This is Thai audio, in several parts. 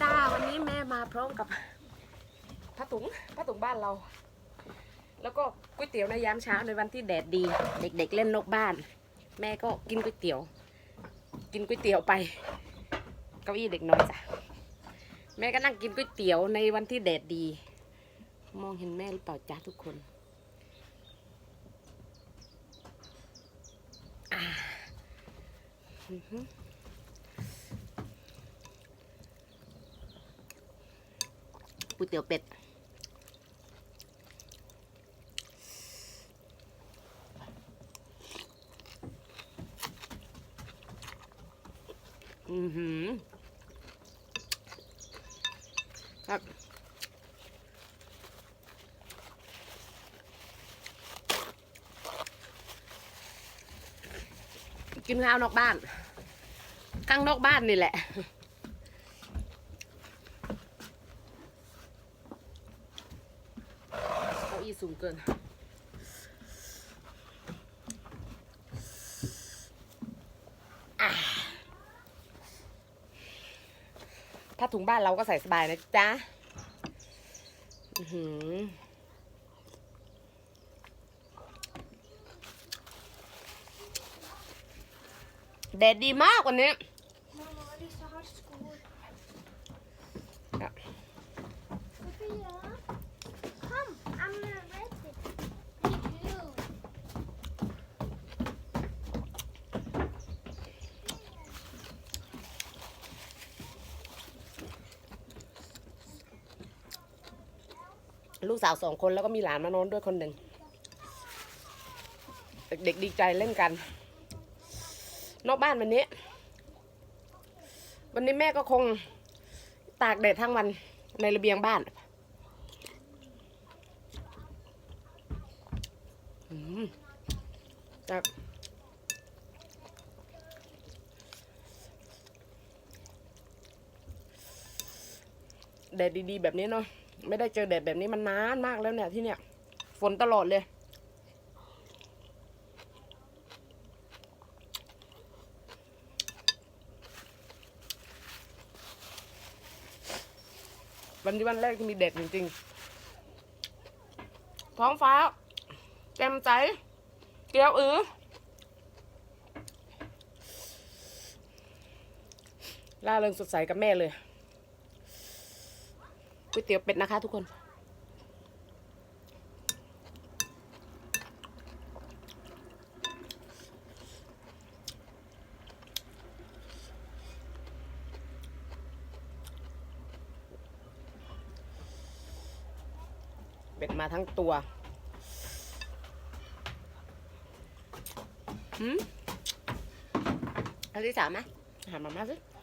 จ้าวันนี้แม่มาพร้อมกับผ้าถุงผ้าถุงบ้านเรา แล้วก็ก๋วยเตี๋ยวในยามเช้าในวันที่แดดดี เด็กๆเล่นนกบ้าน แม่ก็กินก๋วยเตี๋ยว กินก๋วยเตี๋ยวไปเก้าอี้เด็กน้อยจ้ะแม่ก็นั่งกินก๋วยเตี๋ยวในวันที่แดดดี มองเห็นแม่หรือเปล่าจ้าทุกคนอ่าอือหือ ก๋วยเตี๋ยวเป็ด อือหือครับกินข้าวนอกบ้าน ข้างนอกบ้านนี่แหละ เก้า อี้สูงเกิน ถ้าถุงบ้านเราก็ใส่สบายนะจ๊ะอือหือแดดดีมากวันนี้ ลูกสาวสองคนแล้วก็มีหลานมานอนด้วยคนหนึ่ง เด็กๆดีใจเล่นกัน นอกบ้านวันนี้ วันนี้แม่ก็คงตากแดดทั้งวันในระเบียงบ้านอืมครับแดดดีๆ แบบนี้เนาะ ไม่ได้เจอแดดแบบนี้มันนานมากแล้วเนี่ยที่เนี่ย ฝนตลอดเลย วันนี้วันแรกที่มีแดดจริงๆ ท้องฟ้าแจ่มใสเกลียวอือล่าเริงสดใสกับแม่เลย ก๋วยเตี๋ยวเป็ดนะคะทุกคน เป็ดมาทั้งตัวหืมอาที่สามไหมหามามาสิ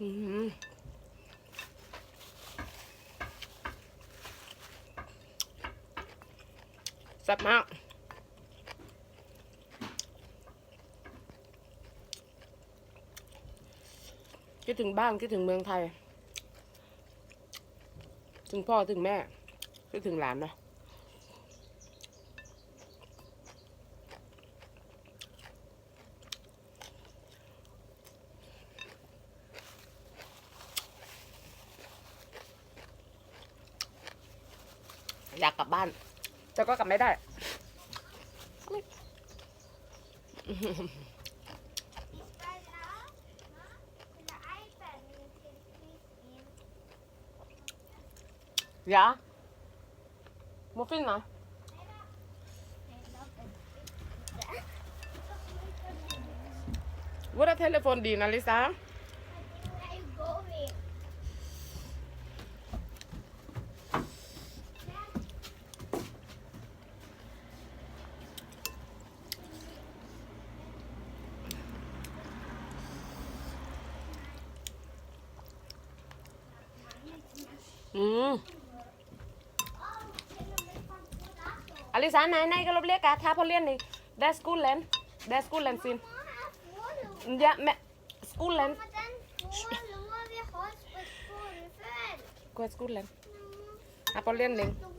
อืมแซ่บมากคิดถึงบ้านคิดถึงเมืองไทย ถึงพ่อถึงแม่คิดถึงหลานเนาะ อยากกลับบ้าน แต่ก็กลับไม่ได้ Stella, will the iPad you can please in? อย่ามุฟฟินนะ I love it. What a telephone ดีนะลิซ่า Where are you going? อืมอลิสาไหนไหนก็ลบเรียกกาท้าพอเลียนนี่ that's good land Det er skolelensin. Mamma er full. Ja, men skolen Mamma, den full. Nå må vi ha oss på skolen før. Hvor er skolen? Her på Lending. Mamma.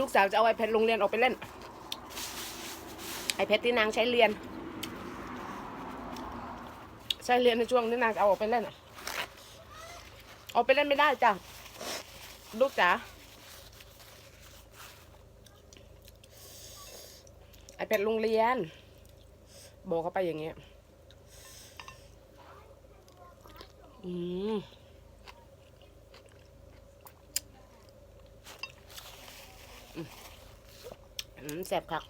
ลูกสาวจะเอาไอแพดโรงเรียนออกไปเล่น ไอแพดที่นางใช้เรียน ใช้เรียนในช่วงที่นางเอาออกไปเล่นอะออกไปเล่นไม่ได้จ้ะลูกจ๋าไอแพดโรงเรียนบอกเขาไปอย่างเงี้ยอืมอืมแซ่บคัก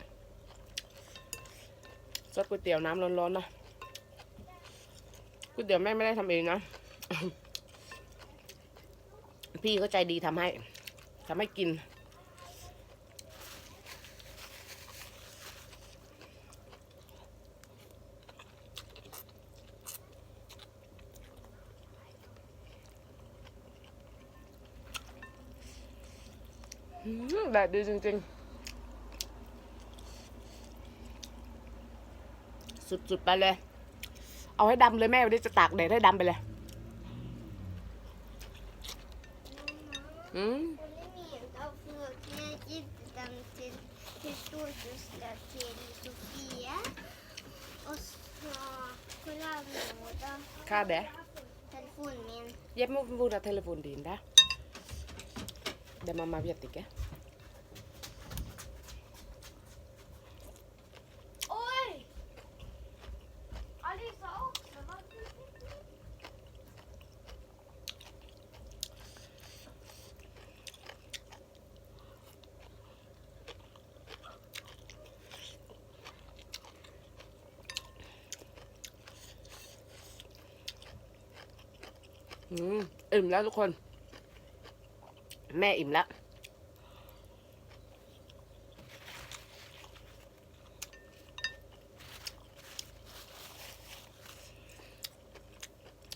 สดก๋วยเตี๋ยวน้ำร้อนๆนะก๋วยเตี๋ยวแม่ไม่ได้ทำเองนะ พี่เขาใจดีทำให้ทำให้กิน แดดดีจริงๆ สุดๆไปเลย เอาให้ดำเลยแม่วันนี้จะตากแดดให้ดำไปเลย อืม Och det är min av när jag gifte den till, till storsyster till Sofia. Och så kolonimoder. ค่าแดด Telefonen min. Jeg må vurdere telefonen din da. Det mamma vet ikke. อืมอิ่มแล้วทุกคน แม่อิ่มแล้ว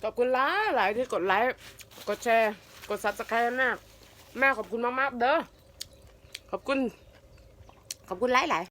ขอบคุณหลายหลายที่กดไลค์ กดแชร์ กดซับสไครต์แม่แม่ขอบคุณมาก ๆ เด้อ ขอบคุณ ขอบคุณหลายหลาย